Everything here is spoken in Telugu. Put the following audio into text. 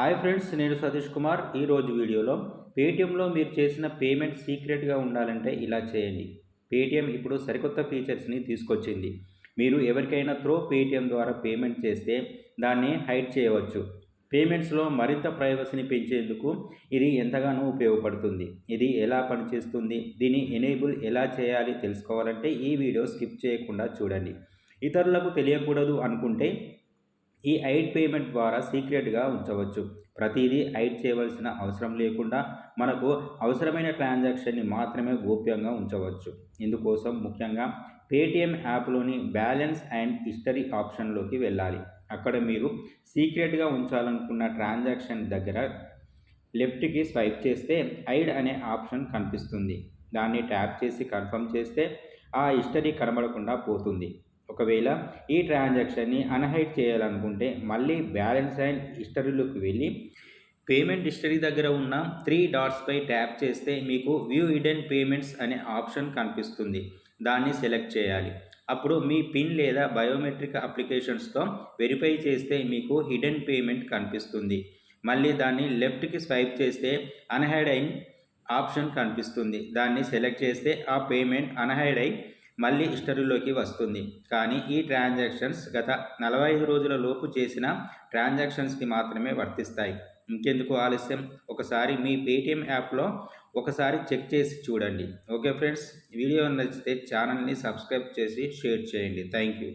హాయ్ ఫ్రెండ్స్ నేను సతీష్ కుమార్. ఈరోజు వీడియోలో పేటిఎంలో మీరు చేసిన పేమెంట్ సీక్రెట్గా ఉండాలంటే ఇలా చేయండి. పేటిఎం ఇప్పుడు సరికొత్త ఫీచర్స్ని తీసుకొచ్చింది. మీరు ఎవరికైనా త్రో పేటిఎం ద్వారా పేమెంట్ చేస్తే దాన్ని హైడ్ చేయవచ్చు. పేమెంట్స్లో మరింత ప్రైవసీని పెంచేందుకు ఇది ఎంతగానో ఉపయోగపడుతుంది. ఇది ఎలా పనిచేస్తుంది దీన్ని ఎనేబుల్ ఎలా చేయాలి తెలుసుకోవాలంటే ఈ వీడియో స్కిప్ చేయకుండా చూడండి. ఇతరులకు తెలియకూడదు అనుకుంటే ఈ ఐడ్ పేమెంట్ ద్వారా సీక్రెట్గా ఉంచవచ్చు. ప్రతిదీ ఐడ్ చేయవలసిన అవసరం లేకుండా మనకు అవసరమైన ట్రాన్సాక్షన్ని మాత్రమే గోప్యంగా ఉంచవచ్చు. ఇందుకోసం ముఖ్యంగా పేటిఎం యాప్లోని బ్యాలెన్స్ అండ్ హిస్టరీ ఆప్షన్లోకి వెళ్ళాలి. అక్కడ మీరు సీక్రెట్గా ఉంచాలనుకున్న ట్రాన్సాక్షన్ దగ్గర లెఫ్ట్కి స్వైప్ చేస్తే ఐడ్ అనే ఆప్షన్ కనిపిస్తుంది. దాన్ని ట్యాప్ చేసి కన్ఫర్మ్ చేస్తే ఆ హిస్టరీ కనబడకుండా పోతుంది. ఒకవేళ ఈ ట్రాన్సాక్షన్ని అన్హైడ్ చేయాలనుకుంటే మళ్ళీ బ్యాలెన్స్ అండ్ హిస్టరీలోకి వెళ్ళి పేమెంట్ హిస్టరీ దగ్గర ఉన్న త్రీ డాట్స్పై ట్యాప్ చేస్తే మీకు వ్యూ హిడెన్ పేమెంట్స్ అనే ఆప్షన్ కనిపిస్తుంది. దాన్ని సెలెక్ట్ చేయాలి. అప్పుడు మీ పిన్ లేదా బయోమెట్రిక్ అప్లికేషన్స్తో వెరిఫై చేస్తే మీకు హిడెన్ పేమెంట్ కనిపిస్తుంది. మళ్ళీ దాన్ని లెఫ్ట్కి స్వైప్ చేస్తే అన్హైడ్ అయిన ఆప్షన్ కనిపిస్తుంది. దాన్ని సెలెక్ట్ చేస్తే ఆ పేమెంట్ అన్హైడ్ అయి మళ్ళీ హిస్టరీలోకి వస్తుంది. కానీ ఈ ట్రాన్సాక్షన్స్ గత నలభై ఐదు రోజుల లోపు చేసిన ట్రాన్సాక్షన్స్కి మాత్రమే వర్తిస్తాయి. ఇంకెందుకు ఆలస్యం? ఒకసారి మీ పేటిఎం యాప్లో ఒకసారి చెక్ చేసి చూడండి. ఓకే ఫ్రెండ్స్ వీడియో నచ్చితే ఛానల్ని సబ్స్క్రైబ్ చేసి షేర్ చేయండి. Thank you